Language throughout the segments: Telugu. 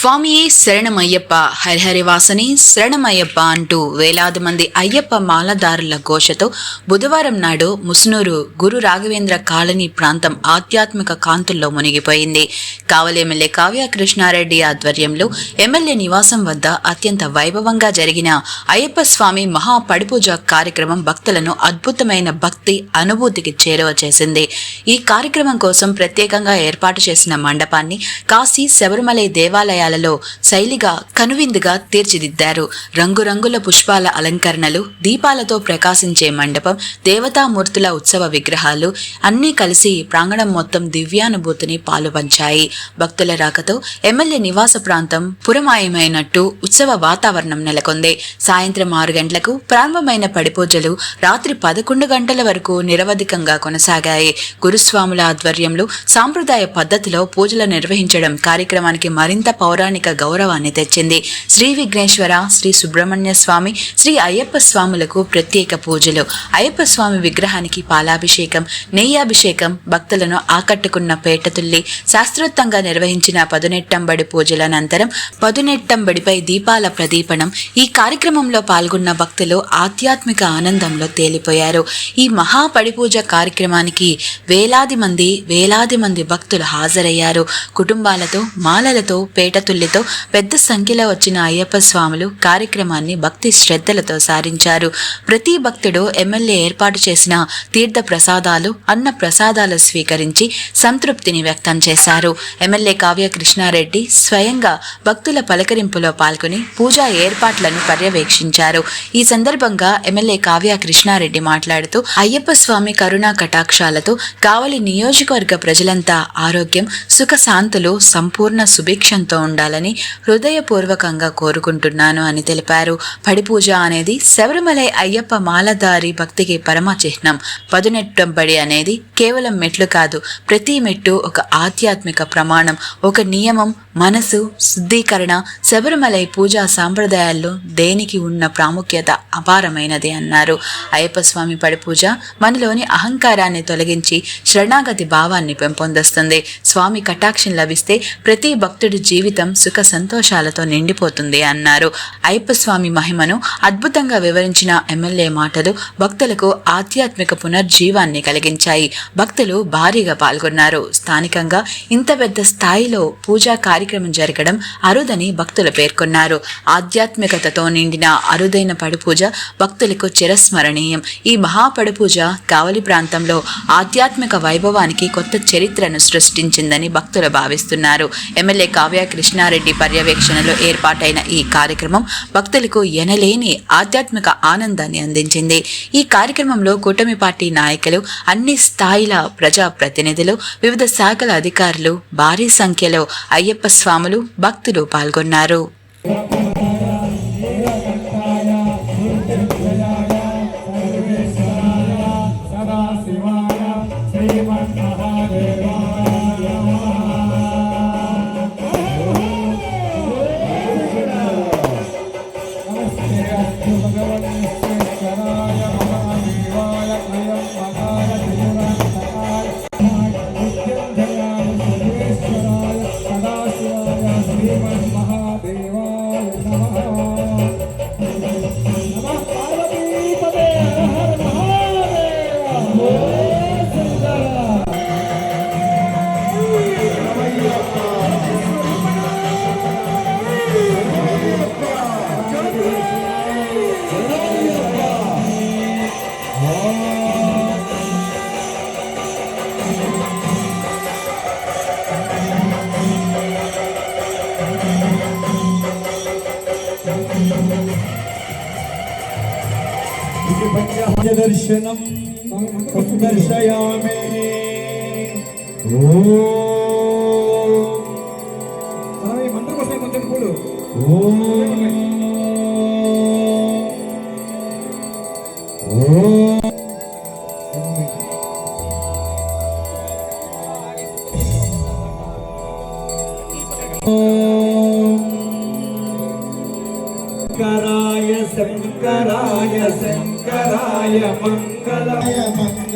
స్వామియే శరణమయ్యప్ప హరిహరివాసని శరణమయ్యప్ప అంటూ వేలాది మంది అయ్యప్ప మాలదారుల ఘోషతో బుధవారం నాడు ముసునూరు గురు రాఘవేంద్ర కాలనీ ప్రాంతం ఆధ్యాత్మిక కాంతుల్లో మునిగిపోయింది. కావలి కావ్య కృష్ణారెడ్డి ఆధ్వర్యంలో ఎమ్మెల్యే నివాసం వద్ద అత్యంత వైభవంగా జరిగిన అయ్యప్ప స్వామి మహా పడిపూజ కార్యక్రమం భక్తులను అద్భుతమైన భక్తి అనుభూతికి చేరువ చేసింది. ఈ కార్యక్రమం కోసం ప్రత్యేకంగా ఏర్పాటు చేసిన మండపాన్ని కాశీ శబరిమలై దేవాలయాలలో శైలిగా కనువిందుగా తీర్చిదిద్దారు. రంగురంగుల పుష్పాల అలంకరణలు దీపాలతో ప్రకాశించే మండపం దేవతామూర్తుల ఉత్సవ విగ్రహాలు అన్నీ కలిసి ప్రాంగణం మొత్తం దివ్యానుభూతిని పాలుపంచాయి. భక్తుల రాకతో ఎమ్మెల్యే నివాస ప్రాంతం పురమాయమైనట్టు ఉత్సవ వాతావరణం నెలకొంది. సాయంత్రం ఆరు గంటలకు ప్రారంభమైన పడిపూజలు రాత్రి పదకొండు గంటల వరకు నిరవధికంగా కొనసాగాయి. గురుస్వాముల ఆధ్వర్యంలో సాంప్రదాయ పద్ధతిలో పూజలు నిర్వహించడం కార్యక్రమానికి మరింత పౌర పౌరాణిక గౌరవాన్ని తెచ్చింది. శ్రీ విఘ్నేశ్వర శ్రీ సుబ్రహ్మణ్య స్వామి శ్రీ అయ్యప్ప స్వాములకు ప్రత్యేక పూజలు. అయ్యప్ప స్వామి విగ్రహానికి పాలాభిషేకం నెయ్యాభిషేకం భక్తులను ఆకట్టుకున్న పేటతుల్లి శాస్త్రోత్తంగా నిర్వహించిన పదునెట్టంబడి పూజల అనంతరం పదునెట్టంబడిపై దీపాల ప్రదీపనం ఈ కార్యక్రమంలో పాల్గొన్న భక్తులు ఆధ్యాత్మిక ఆనందంలో తేలిపోయారు. ఈ మహాపడిపూజ కార్యక్రమానికి వేలాది మంది వేలాది మంది భక్తులు హాజరయ్యారు. కుటుంబాలతో మాలలతో పేటతుల్లితో పెద్ద సంఖ్యలో వచ్చిన అయ్యప్ప స్వాములు కార్యక్రమాన్ని భక్తి శ్రద్ధలతో సారించారు. ప్రతి భక్తుడు ఎమ్మెల్యే ఏర్పాటు చేసిన తీర్థ ప్రసాదాలు అన్న ప్రసాదాలు స్వీకరించి సంతృప్తిని వ్యక్తం చేశారు. ఎమ్మెల్యే కావ్య కృష్ణారెడ్డి స్వయంగా భక్తుల పలకరింపులో పాల్గొని పూజా ఏర్పాట్లను పర్యవేక్షించారు. ఈ సందర్భంగా ఎమ్మెల్యే కావ్య కృష్ణారెడ్డి మాట్లాడుతూ అయ్యప్ప స్వామి కరుణా కటాక్షాలతో కావలి నియోజకవర్గ ప్రజలంతా ఆరోగ్యం సుఖ శాంతులు సంపూర్ణ సుభిక్షంతో ఉండాలని హృదయపూర్వకంగా కోరుకుంటున్నాను అని తెలిపారు. పడిపూజ అనేది శబరిమలై అయ్యప్ప మాలధారి భక్తికి పరమ చిహ్నం పదునెట్టంబడి అనేది కేవలం మెట్లు కాదు ప్రతి మెట్టు ఒక ఆధ్యాత్మిక ప్రమాణం ఒక నియమం మనసు శుద్ధీకరణ. శబరిమలై పూజా సాంప్రదాయాల్లో దేనికి ఉన్న ప్రాముఖ్యత అపారమైనది అన్నారు. అయ్యప్ప స్వామి పడిపూజ మనలోని అహంకారాన్ని తొలగించి శరణాగతి భావాన్ని పెంపొందిస్తుంది. స్వామి కటాక్షం లభిస్తే ప్రతి భక్తుడి జీవితం సుఖ సంతోషాలతో నిండిపోతుంది అన్నారు. అయ్యప్ప స్వామి మహిమను అద్భుతంగా వివరించిన ఎమ్మెల్యే మాటలు భక్తులకు ఆధ్యాత్మిక పునర్జీవాన్ని కలిగించాయి. భక్తులు భారీగా పాల్గొన్నారు. స్థానికంగా ఇంత పెద్ద స్థాయిలో పూజా కార్యక్రమం జరగడం అరుదని భక్తులు పేర్కొన్నారు. ఆధ్యాత్మికతతో నిండిన అరుదైన పడిపూజ భక్తులకు చిరస్మరణీయం. ఈ మహాపడిపూజ కావలి ప్రాంతంలో ఆధ్యాత్మిక వైభవానికి కొత్త చరిత్రను సృష్టించిందని భక్తులు భావిస్తున్నారు. ఎమ్మెల్యే కావ్య కృష్ణారెడ్డి పర్యవేక్షణలో ఏర్పాటైన ఈ కార్యక్రమం భక్తులకు ఎనలేని ఆధ్యాత్మిక ఆనందాన్ని అందించింది. ఈ కార్యక్రమంలో కూటమి పార్టీ నాయకులు అన్ని స్థాయిల ప్రజా ప్రతినిధులు వివిధ శాఖల అధికారులు భారీ సంఖ్యలో అయ్యప్ప స్వాములు భక్తులు పాల్గొన్నారు. 没有，没有 दर्शनं दर्शयामि ॐ मन्त्रपठे मन्त्रं बोलो ॐ Ayah Bangkala Ayah Bangkala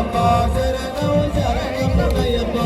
Ayyappa శరణం శరణ పులయప్ప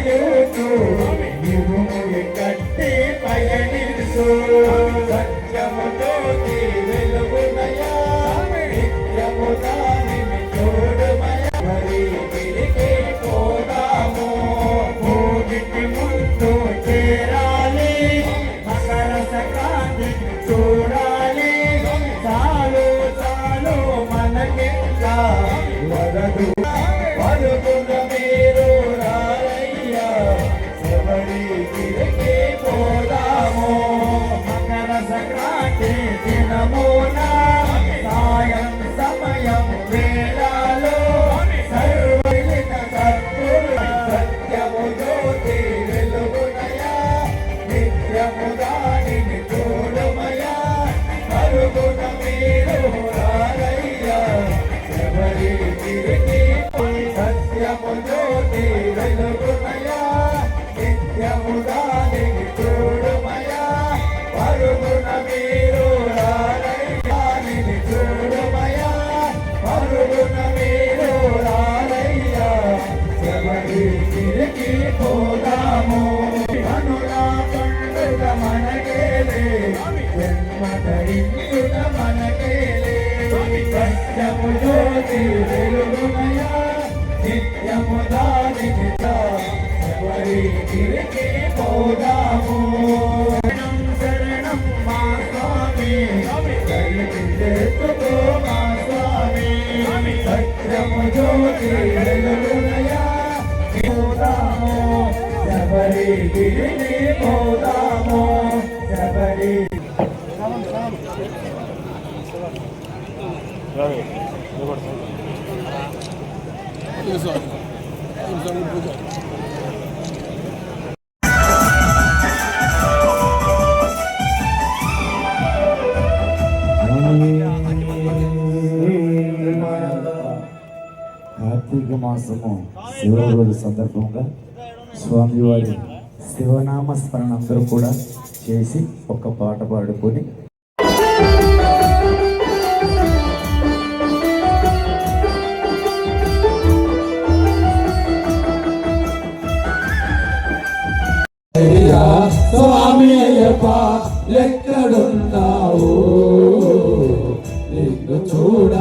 ಬಯಲೇತು ಇರುಮುಗೆ ಕಟ್ಟಿ ಪಯಣಿಸು ಸತ್ಯಮುಟೋಗಿ ಬೆಲೆ సత్యము జ్యోతి వెలుగునయా నిత్యము దానికి ఎవరి తిరిగి పోదాము శరణం మా స్వామి దయచేసుకో మా స్వామి సత్యము జ్యోతి వెలుగునయా పోదాము శబరి గిరిని పోదాము. కార్తీక మాసము శివ రోజు సందర్భంగా స్వామివారి శివనామ స్మరణ అందరూ కూడా చేసి ఒక పాట పాడుకొని ఎక్కడున్నావు నిన్ను చూడ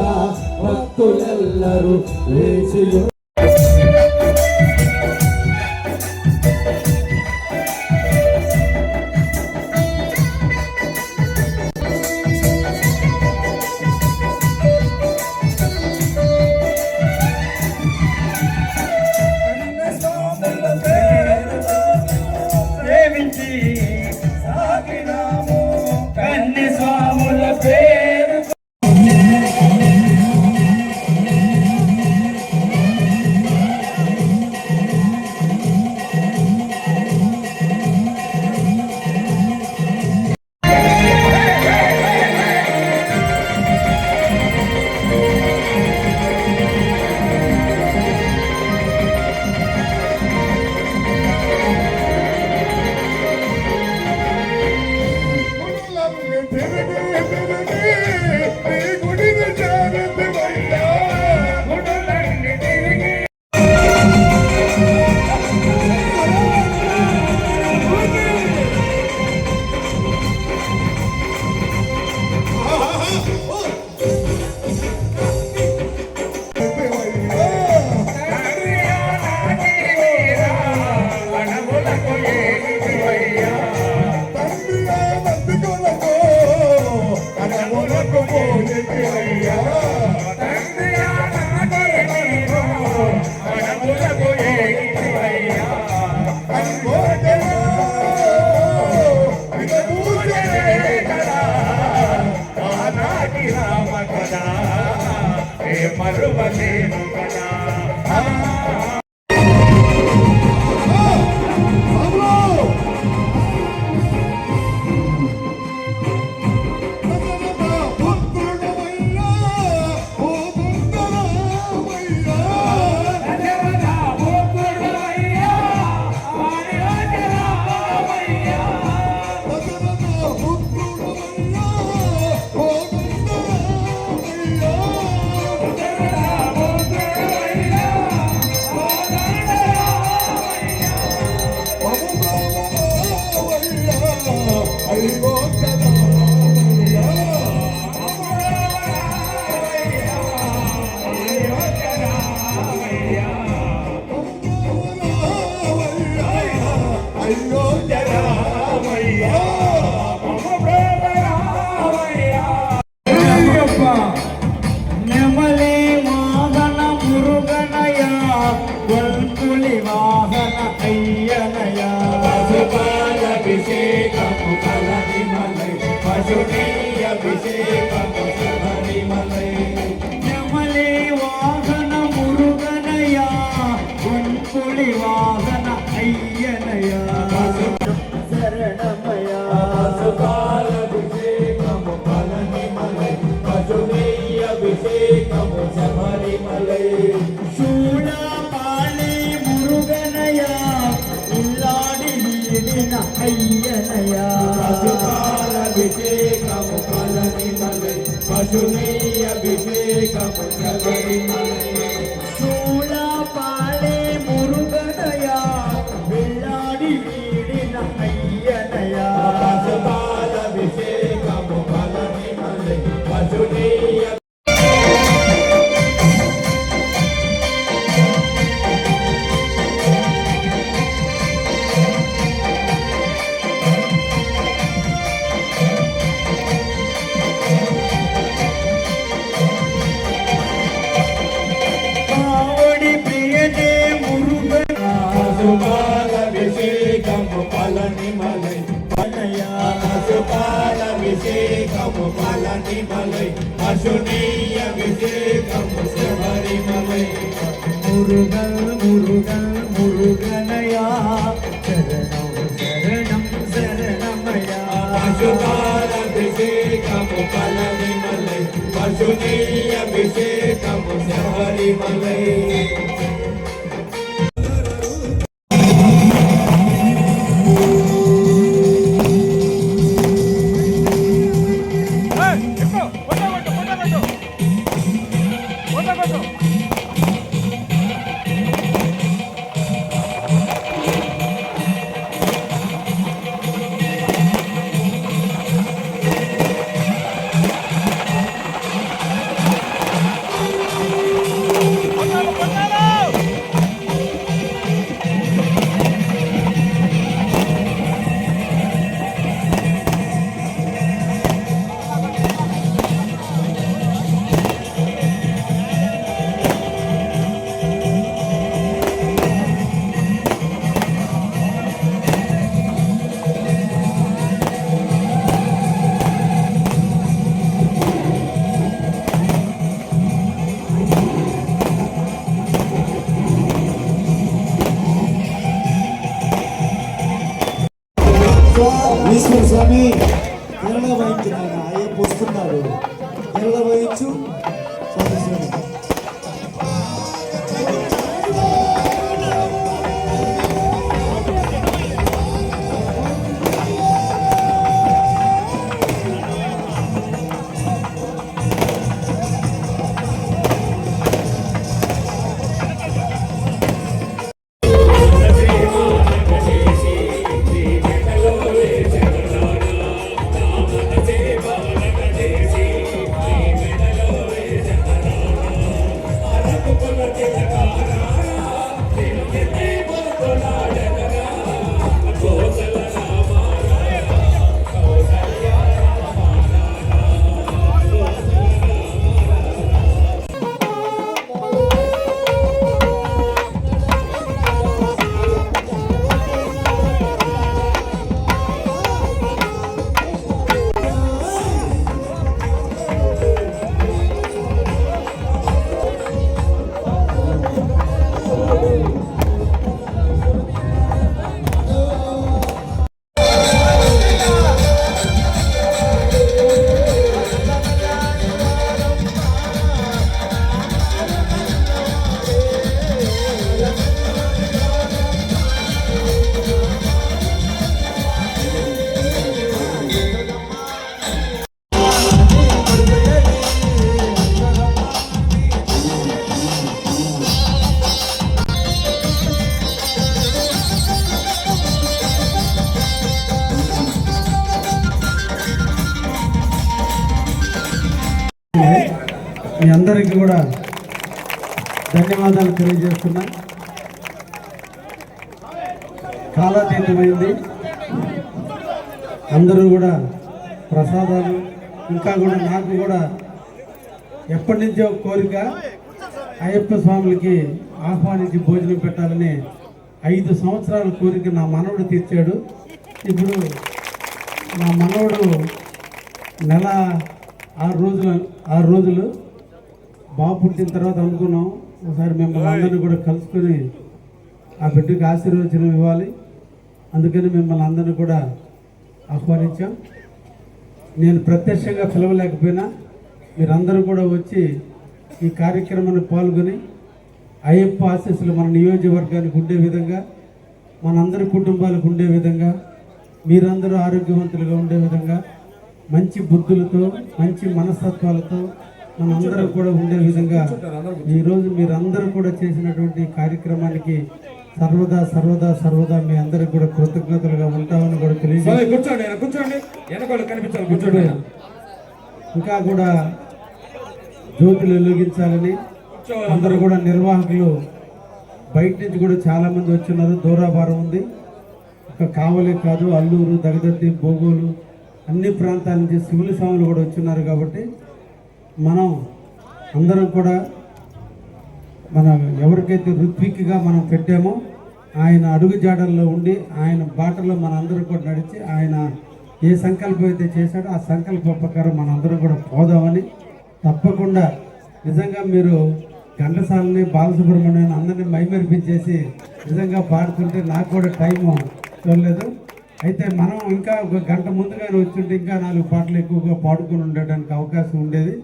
భక్తులెల్లరూ లేచి अभिषेक పశుపాల అభిషేకము బలనిమలై పశుని అభిషేకము శబరిమలై. మీ అందరికీ కూడా ధన్యవాదాలు తెలియజేస్తున్నా. కాలాతీతమైంది. అందరూ కూడా ప్రసాదాలు ఇంకా కూడా నాకు కూడా ఎప్పటి నుంచో కోరిక అయ్యప్ప స్వాములకి ఆహ్వానించి భోజనం పెట్టాలని ఐదు సంవత్సరాల కోరిక నా మనవడు తీర్చాడు. ఇప్పుడు నా మనవడు నెల ఆరు రోజులు ఆరు రోజులు బాబు పుట్టిన తర్వాత అనుకున్నాం. ఒకసారి మిమ్మల్ని అందరినీ కూడా కలుసుకొని ఆ బిడ్డకి ఆశీర్వచనం ఇవ్వాలి. అందుకని మిమ్మల్ని అందరినీ కూడా ఆహ్వానించాం. నేను ప్రత్యక్షంగా పిలవలేకపోయినా మీరందరూ కూడా వచ్చి ఈ కార్యక్రమాన్ని పాల్గొని అయ్యప్ప ఆశీస్సులు మన నియోజకవర్గానికి ఉండే విధంగా మనందరి కుటుంబాలకు ఉండే విధంగా మీరందరూ ఆరోగ్యవంతులుగా ఉండే విధంగా మంచి బుద్ధులతో మంచి మనస్తత్వాలతో మనందరూ కూడా ఉండే విధంగా ఈరోజు మీరందరూ కూడా చేసినటువంటి కార్యక్రమానికి సర్వదా సర్వదా సర్వదా మీ అందరికి కూడా కృతజ్ఞతలుగా ఉంటామని కూడా స్వామి కూర్చోండి ఆయన కూర్చోండి. వెనకాల కనిపించాలి కూర్చోండి. ఆయన. ఇంకా కూడా జ్యోతులు వెలిగించాలని అందరూ కూడా నిర్వాహకులు బయట నుంచి కూడా చాలా మంది వచ్చినారు దూరాభారం ఉంది. ఒక కావలే కాదు అల్లూరు దగదత్తి బోగోలు అన్ని ప్రాంతాల నుంచి శివుల స్వాములు కూడా వచ్చినారు కాబట్టి మనం అందరం కూడా మన ఎవరికైతే ఋత్విక్గా మనం పెట్టామో ఆయన అడుగు జాడల్లో ఉండి ఆయన బాటలో మన అందరం కూడా నడిచి ఆయన ఏ సంకల్పం అయితే చేశాడో ఆ సంకల్ప ప్రకారం మన అందరం కూడా పోదామని తప్పకుండా నిజంగా మీరు ఘంటసాలని బాలసుబ్రహ్మణ్యం అందరినీ మైమరిపించేసి నిజంగా పాడుతుంటే నాకు కూడా టైము చూడలేదు అయితే మనం ఇంకా ఒక గంట ముందుగానే వచ్చుంటే ఇంకా నాలుగు పాటలు ఎక్కువగా పాడుకొని ఉండడానికి అవకాశం ఉండేది.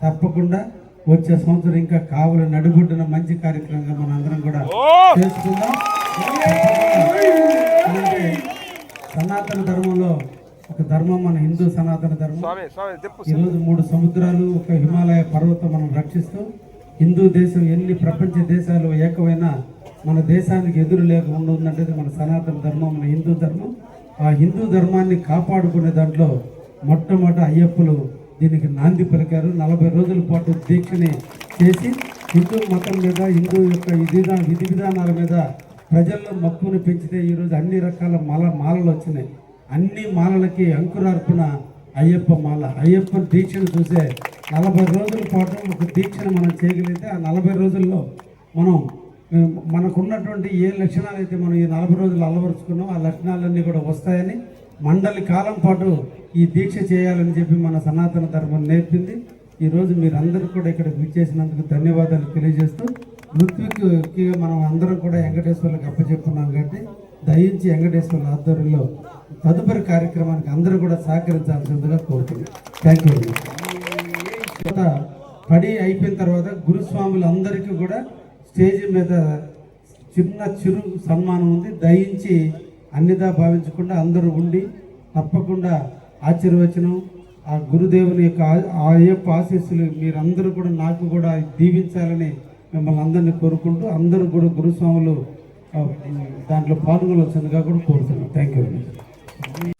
తప్పకుండా వచ్చే సంవత్సరం ఇంకా కావలి నడుగుడ్డున మంచి కార్యక్రమంగా మన అందరం కూడా చేసుకుందాం. సనాతన ధర్మంలో ఒక ధర్మం మన హిందూ సనాతన ధర్మం. ఈరోజు మూడు సముద్రాలు ఒక హిమాలయ పర్వతం మనం రక్షిస్తూ హిందూ దేశం ఎన్ని ప్రపంచ దేశాలు ఏకమైన మన దేశానికి ఎదురు లేకుండా ఉందంటే మన సనాతన ధర్మం మన హిందూ ధర్మం. ఆ హిందూ ధర్మాన్ని కాపాడుకునే దాంట్లో మొట్టమొదట అయ్యప్పలు దీనికి నాంది పలికారు. నలభై రోజుల పాటు దీక్షని చేసి హిందూ మతం మీద హిందూ యొక్క విధి విధి విధానాల మీద ప్రజల్లో మక్కువని పెంచితే ఈరోజు అన్ని రకాల మాల మాలలు వచ్చినాయి. అన్ని మాలలకి అంకురార్పణ అయ్యప్ప మాల. అయ్యప్ప దీక్షను చూసే నలభై రోజుల పాటు ఒక దీక్షను మనం చేయగలిగితే ఆ నలభై రోజుల్లో మనం మనకున్నటువంటి ఏ లక్షణాలు అయితే మనం ఈ నలభై రోజులు అలవరుచుకున్నాం ఆ లక్షణాలన్నీ కూడా వస్తాయని మండలి కాలం పాటు ఈ దీక్ష చేయాలని చెప్పి మన సనాతన ధర్మం నేర్పింది. ఈరోజు మీరందరూ కూడా ఇక్కడ విచ్చేసినందుకు ధన్యవాదాలు తెలియజేస్తూ మృత్యుకి మనం అందరం కూడా వెంకటేశ్వర్లకు అప్పచెప్పున్నాం కాబట్టి దయించి వెంకటేశ్వర్ల ఆధ్వర్యంలో తదుపరి కార్యక్రమానికి అందరూ కూడా సహకరించాల్సిందిగా కోరుతున్నాం. థ్యాంక్ యూ పడి అయిపోయిన తర్వాత గురుస్వాములు అందరికీ కూడా స్టేజ్ మీద చిన్న చిరు సన్మానం ఉంది. దయించి అన్నిదా భావించకుండా అందరూ ఉండి తప్పకుండా ఆశీర్వచనం ఆ గురుదేవుని యొక్క ఆ- యొక్క ఆశీస్సులు మీరందరూ కూడా నాకు కూడా దీవించాలని మిమ్మల్ని అందరినీ కోరుకుంటూ అందరూ కూడా గురుస్వాములు దాంట్లో పాల్గొనవలసిందిగా కూడా కోరుతున్నాను. Thank you very much